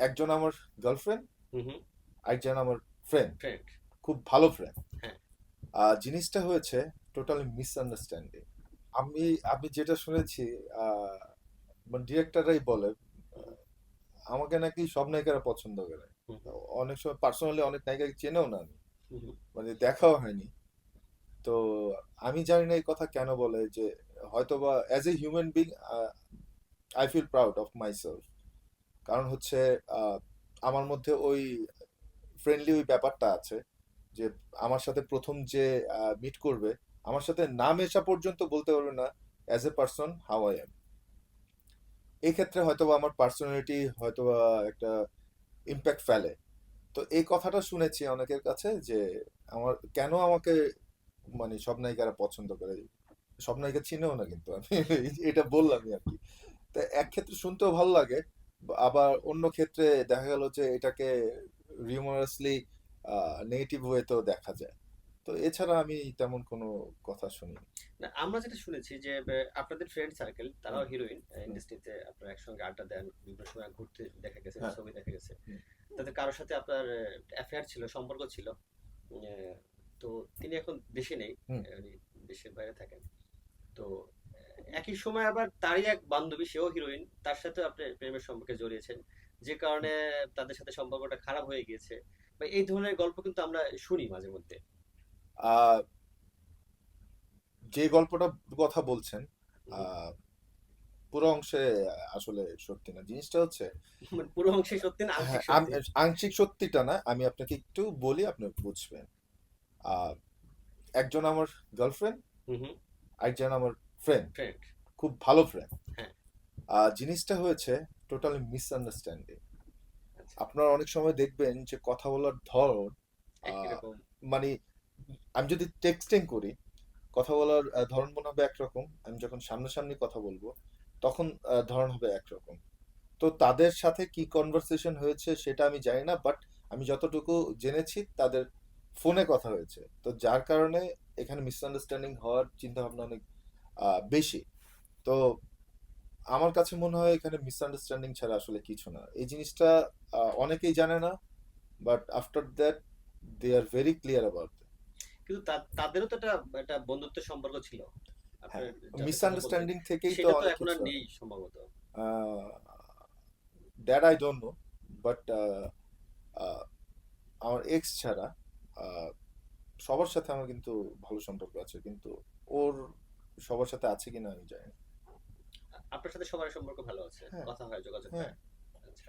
একজন আমার গার্লফ্রেন্ড একজন আমার ফ্রেন্ড খুব ভালো ফ্রেন্ড হ্যাঁ। জিনিসটা হয়েছে টোটালি মিসআন্ডারস্ট্যান্ডিং আমি আমি যেটা শুনেছি মানে ডিরেক্টররাই বলে আমাকে নাকি সব নায়িকারা পছন্দ করে। অনেক সময় পার্সোনালি অনেক নায়িকাকে চেনেও না আমি। মানে দেখাও হয়নি। তো আমি জানি না এই কথা কেন বলে যে হয়তোবা as a human being I feel proud of myself কারণ হচ্ছে আমার মধ্যে ওই ফ্রেন্ডলি ওই ব্যাপারটা আছে যে, আমার সাথে প্রথম যে মিট করবে, আমার সাথে নাম এসা পর্যন্ত বলতে পারবে না as a person how I am এই ক্ষেত্রে হয়তোবা আমার পার্সোনালিটি হয়তোবা একটা ইম্প্যাক্ট ফেলে। তো এই কথাটা শুনেছি অনেকের কাছে যে, আমার, কেন আমাকে মানে সব নায়িকারা পছন্দ করে? সব নায়িকা চিনেও না কিন্তু আমি, এটা বললামই আর কি। তো এক ক্ষেত্রে শুনতেও ভালো লাগে আবার অন্য ক্ষেত্রে দেখা গেল যে এটাকে রিউমারাসলি নেগেটিভ ওয়েতেও দেখা যায়। তো এছাড়া আমি তেমন কোনো কথা শুনি না, আমরা যেটা শুনেছি যে আপনাদের ফ্রেন্ড সার্কেল তারাও হিরোইন ইন্ডাস্ট্রিতে আপনারা একসঙ্গে আড্ডা দেন বিভিন্ন সময় ঘুরতে দেখা গেছে হ্যাঁ। ছবি দেখা গেছে। তাদের কারোর সাথে আপনার অ্যাফেয়ার ছিল সম্পর্ক ছিল তো তিনি এখন দেশে নেই। দেশের বাইরে থাকেন। তো একই সময় আবার তারই এক বান্ধবী সেও হিরোইন তার সাথে আপনি প্রেমের সম্পর্কে জড়িয়েছেন। যে কারণে তাদের সাথে সম্পর্কটা খারাপ হয়ে গিয়েছে। বা এই ধরনের গল্প কিন্তু আমরা শুনি মাঝে মধ্যে। যে গল্পটা কথা বলছেন পুরো অংশে আসলে সত্যি না। জিনিসটা হচ্ছে মানে পুরো অংশে সত্যি না আংশিক হ্যাঁ। আংশিক সত্যিটা না আমি আপনাকে একটু বলি আপনি বুঝবেন। আহ, একজন আমার গার্লফ্রেন্ড একজন আমার ফ্রেন্ড ফ্রেন্ড খুব ভালো ফ্রেন্ড হ্যাঁ। জিনিসটা হয়েছে টোটালি মিসআন্ডারস্ট্যান্ডিং আচ্ছা। আপনারা অনেক সময় দেখবেন যে কথা বলার ধরন মানে আমি যদি টেক্সটিং করি কথা বলার ধরন মনে হবে একরকম আমি যখন সামনাসামনি কথা বলব তখন ধরন হবে একরকম। তো তাদের সাথে কি কনভারসেশন হয়েছে সেটা আমি জানি না বাট আমি যতটুকু জেনেছি তাদের ফোনে কথা হয়েছে। তো যার কারণে এখানে মিসআন্ডারস্ট্যান্ডিং হওয়ার চিন্তা ভাবনা অনেক বেশি। তো আমার কাছে মনে হয় এখানে মিসআন্ডারস্ট্যান্ডিং ছাড়া আসলে কিছু না। এই জিনিসটা অনেকেই জানে না but after that they are very clear about কিন্তু তাদেরও তো একটা একটা বন্ধুত্বের সম্পর্ক ছিল। মিসআন্ডারস্ট্যান্ডিং থেকেই তো এখন আর নেই সম্ভবত। That I don't know but আমার এক্স ছাড়া সবার সাথে আমার কিন্তু ভালো সম্পর্ক আছে কিন্তু ওর সবার সাথে আছে কিনা আমি জানি না। আপনার সাথে সবার সম্পর্ক ভালো আছে হ্যাঁ। কথা হয় যোগাযোগ হ্যাঁ। হয়। আচ্ছা।